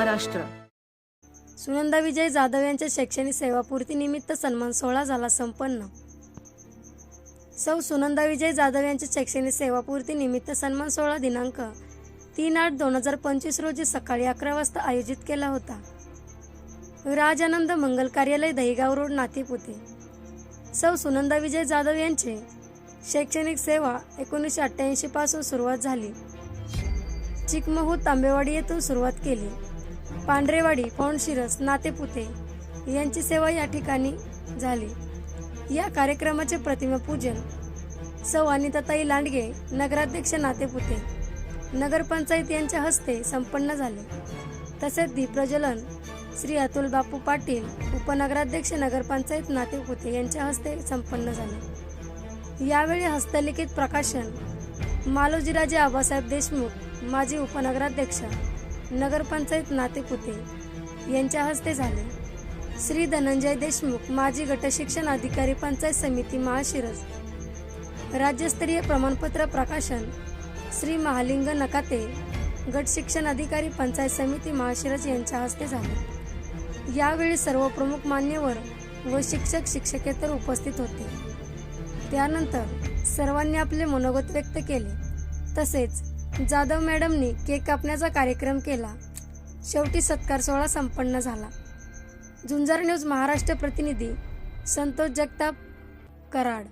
महाराष्ट्र. सुनंदा विजय जाधव यांच्या शैक्षणिक सेवापूर्ती निमित्त सन्मान सोहळा झाला संपन्न. सौ सुनंदा विजय जाधव यांच्या शैक्षणिक सेवापूर्ती निमित्त सन्मान सोहळा दिनांक तीन आठ दोन हजार पंचवीस रोजी सकाळी अकरा वाजता आयोजित केला होता. राजानंद मंगल कार्यालय दहिगाव रोड नातेपुते. सौ सुनंदा विजय जाधव यांचे शैक्षणिक सेवा एकोणीसशे अठ्ठ्याऐंशी पासून सुरुवात झाली. चिकमहू तांबेवाडी येथून सुरुवात केली. पांढरेवाडी पौंडशिरस नातेपुते यांची सेवा या ठिकाणी झाली. या कार्यक्रमाचे प्रतिमा पूजन सौ अनिताताई लांडगे नगराध्यक्ष नातेपुते नगरपंचायत यांच्या हस्ते संपन्न झाले. तसेच दीप्रज्वलन श्री अतुल बापू पाटील उपनगराध्यक्ष नगरपंचायत नातेपुते यांच्या हस्ते संपन्न झाले. यावेळी हस्तलिखित प्रकाशन मालोजीराजे आबासाहेब देशमुख माजी उपनगराध्यक्ष नगरपंचायत नातेपुते यांच्या हस्ते झाले. श्री धनंजय देशमुख माजी गटशिक्षण अधिकारी पंचायत समिती महाशिरस. राज्यस्तरीय प्रमाणपत्र प्रकाशन. श्री महालिंग नकाते गट शिक्षण अधिकारी पंचायत समिती महाशिरस यांच्या हस्ते झाले. यावेळी सर्व प्रमुख मान्यवर व शिक्षक शिक्षकेतर उपस्थित होते. त्यानंतर सर्वांनी आपले मनोगत व्यक्त केले. तसेच जाधव मॅडमनी केक कापण्याचा कार्यक्रम केला. शेवटी सत्कार सोहळा संपन्न झाला. झुंजार न्यूज महाराष्ट्र प्रतिनिधी संतोष जगताप कराड.